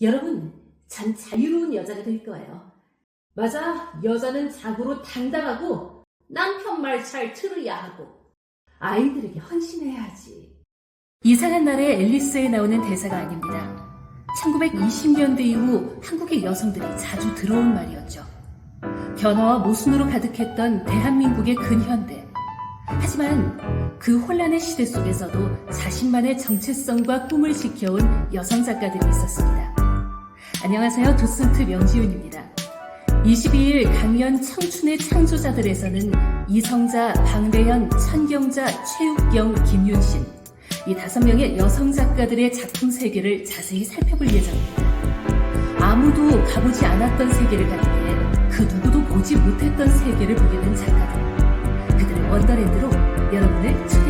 여러분, 전 자유로운 여자가 될 거예요. 맞아, 여자는 자고로 당당하고 남편 말 잘 들어야 하고 아이들에게 헌신해야지. 이상한 날에 앨리스에 나오는 대사가 아닙니다. 1920년대 이후 한국의 여성들이 자주 들어온 말이었죠. 변화와 모순으로 가득했던 대한민국의 근현대. 하지만 그 혼란의 시대 속에서도 자신만의 정체성과 꿈을 지켜온 여성 작가들이 있었습니다. 안녕하세요. 도슨트 명지윤입니다. 22일 강연 청춘의 창조자들에서는 이성자, 방대현, 천경자, 최욱경, 김윤신 이 다섯 명의 여성 작가들의 작품 세계를 자세히 살펴볼 예정입니다. 아무도 가보지 않았던 세계를 가기에 그 누구도 보지 못했던 세계를 보게 된 작가들. 그들의 원더랜드로 여러분을 초대합니다.